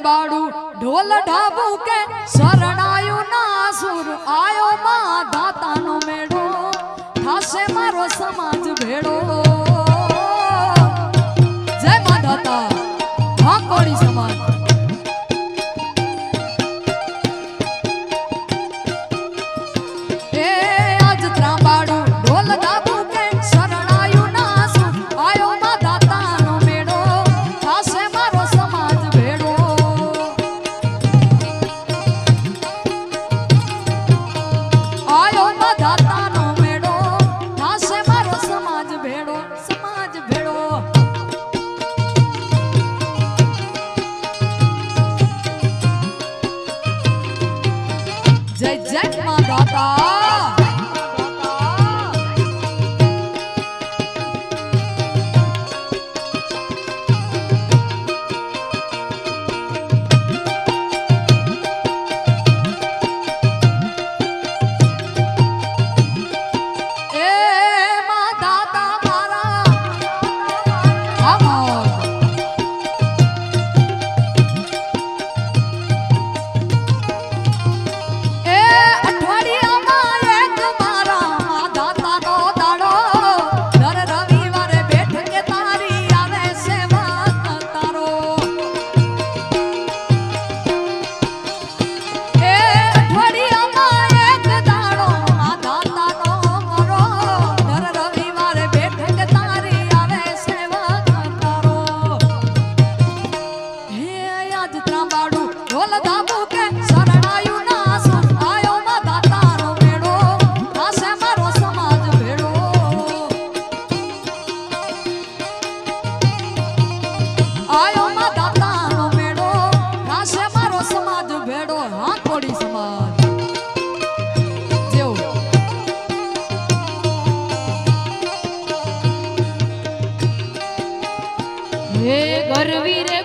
અંબાડું ઢોલ ઢાબુ કે શરણાયું ના સુર? આયો માં દાતાનો મેળો, થાશે મારો સમાજ ભેળો. જય માતા જય જય માં દાતા Come on. और वीर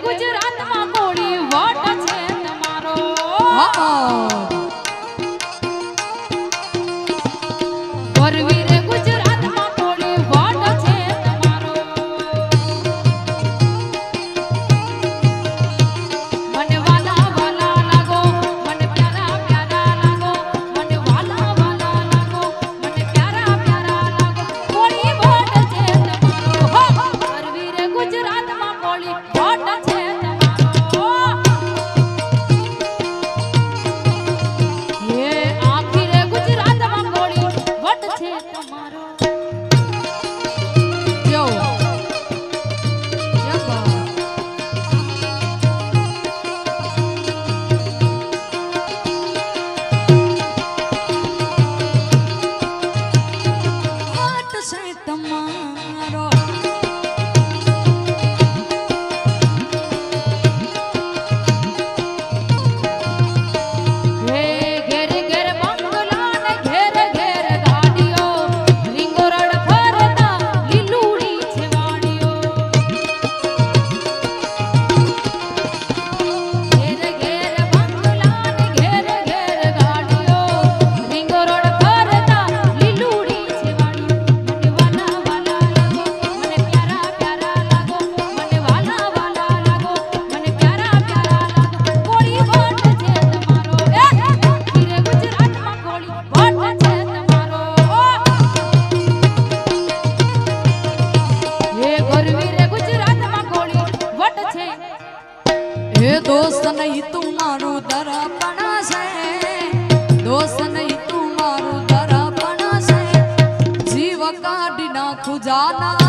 દોસ્ત નહીં તું મારું દરપણા છે. દોસ્ત નહીં તું મારું દરપણા છે. જીવ કાઢી નાખું જાના